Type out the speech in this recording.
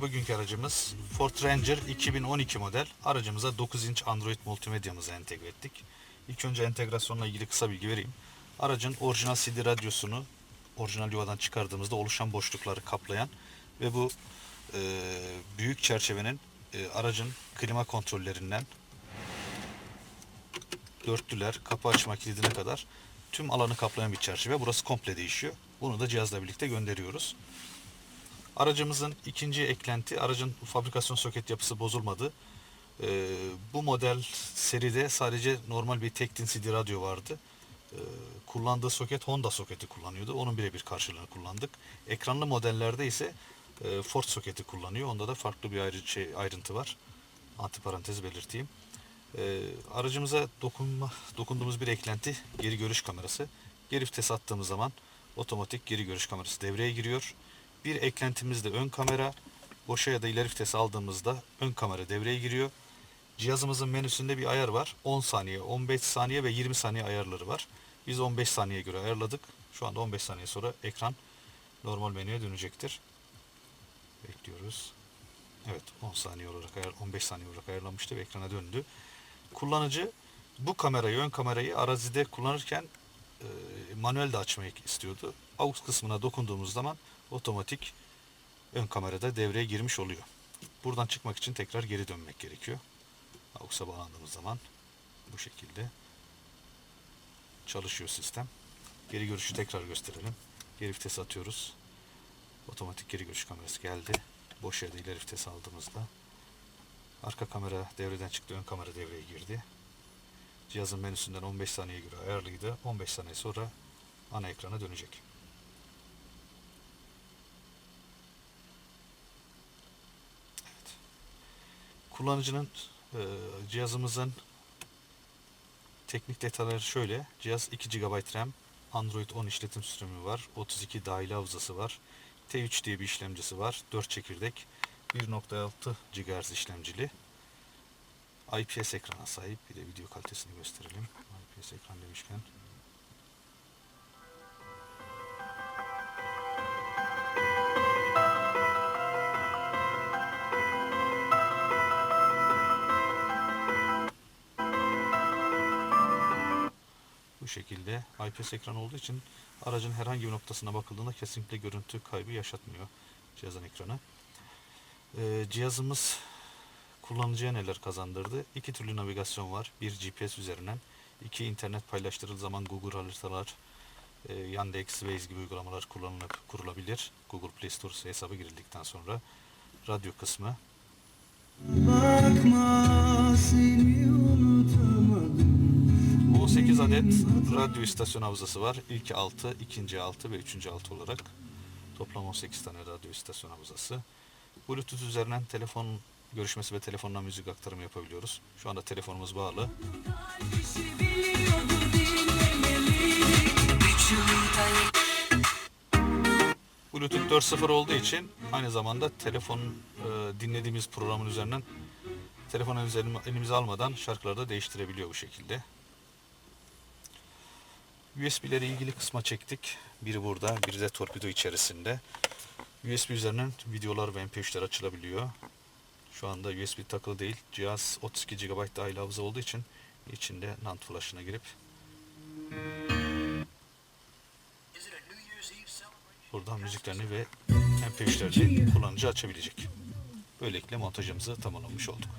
Bugünkü aracımız Ford Ranger 2012 model. Aracımıza 9 inç Android multimedyamızı entegre ettik. İlk önce entegrasyonla ilgili kısa bilgi vereyim. Aracın orijinal CD radyosunu orijinal yuvadan çıkardığımızda oluşan boşlukları kaplayan ve bu e, büyük çerçevenin e, aracın klima kontrollerinden dörtlüler, kapı açma kilidine kadar tüm alanı kaplayan bir çerçeve. Burası komple değişiyor. Bunu da cihazla birlikte gönderiyoruz. Aracımızın ikinci eklenti, aracın fabrikasyon soket yapısı bozulmadı. Ee, bu model seride sadece normal bir tek din CD radyo vardı. Ee, kullandığı soket Honda soketi kullanıyordu. Onun birebir karşılığını kullandık. Ekranlı modellerde ise e, Ford soketi kullanıyor. Onda da farklı bir ayrı şey, ayrıntı var. Antiparantez belirteyim. Ee, aracımıza dokunma, dokunduğumuz bir eklenti geri görüş kamerası. Geri vites attığımız zaman otomatik geri görüş kamerası devreye giriyor. Bir eklentimiz de ön kamera. Boşa ya da ileri vites aldığımızda ön kamera devreye giriyor. Cihazımızın menüsünde bir ayar var. 10 saniye, 15 saniye ve 20 saniye ayarları var. Biz 15 saniyeye göre ayarladık. Şu anda 15 saniye sonra ekran normal menüye dönecektir. Bekliyoruz. Evet 10 saniye olarak ayar, 15 saniye olarak ayarlanmıştı ve ekrana döndü. Kullanıcı bu kamerayı, ön kamerayı arazide kullanırken manuel de açmayı istiyordu. AUX kısmına dokunduğumuz zaman otomatik ön kamerada devreye girmiş oluyor. Buradan çıkmak için tekrar geri dönmek gerekiyor. AUX'a bağlandığımız zaman bu şekilde çalışıyor sistem. Geri görüşü tekrar gösterelim. Geri vites atıyoruz. Otomatik geri görüş kamerası geldi. Boş yerde ileri vites aldığımızda arka kamera devreden çıktı, ön kamera devreye girdi. Cihazın menüsünden 15 saniyeye göre ayarlıydı. 15 saniye sonra ana ekrana dönecek. Evet. Kullanıcının e, cihazımızın teknik detayları şöyle. Cihaz 2 GB RAM, Android 10 işletim sistemi var, 32 dahili hafızası var, T3 diye bir işlemcisi var, 4 çekirdek, 1.6 GHz işlemcili. IPS ekrana sahip. Bir de video kalitesini gösterelim. IPS ekran demişken. Bu şekilde IPS ekran olduğu için aracın herhangi bir noktasına bakıldığında kesinlikle görüntü kaybı yaşatmıyor cihazın ekranı. Ee, cihazımız kullanıcıya neler kazandırdı? İki türlü navigasyon var. Bir GPS üzerinden, iki internet paylaştırıldığı zaman Google haritalar, e, Yandex, Waze gibi uygulamalar kullanılıp kurulabilir. Google Play Store hesabı girildikten sonra radyo kısmı. Bakma seni unutamadım 18 adet radyo istasyon havzası var. İlk 6, ikinci 6 ve üçüncü 6 olarak. Toplam 18 tane radyo istasyon havzası. Bluetooth üzerinden telefon görüşmesi ve telefonla müzik aktarımı yapabiliyoruz. Şu anda telefonumuz bağlı. Bluetooth 4.0 olduğu için aynı zamanda telefon e, dinlediğimiz programın üzerinden telefonu elimize almadan şarkıları da değiştirebiliyor bu şekilde. USB'leri ilgili kısma çektik. Biri burada, biri de torpido içerisinde. USB üzerinden videolar ve MP3'ler açılabiliyor. Şu anda USB takılı değil. Cihaz 32 GB dahil hafıza olduğu için içinde NAND flash'ına girip buradan müziklerini ve MP3'lerini kullanıcı açabilecek. Böylelikle montajımızı tamamlamış olduk.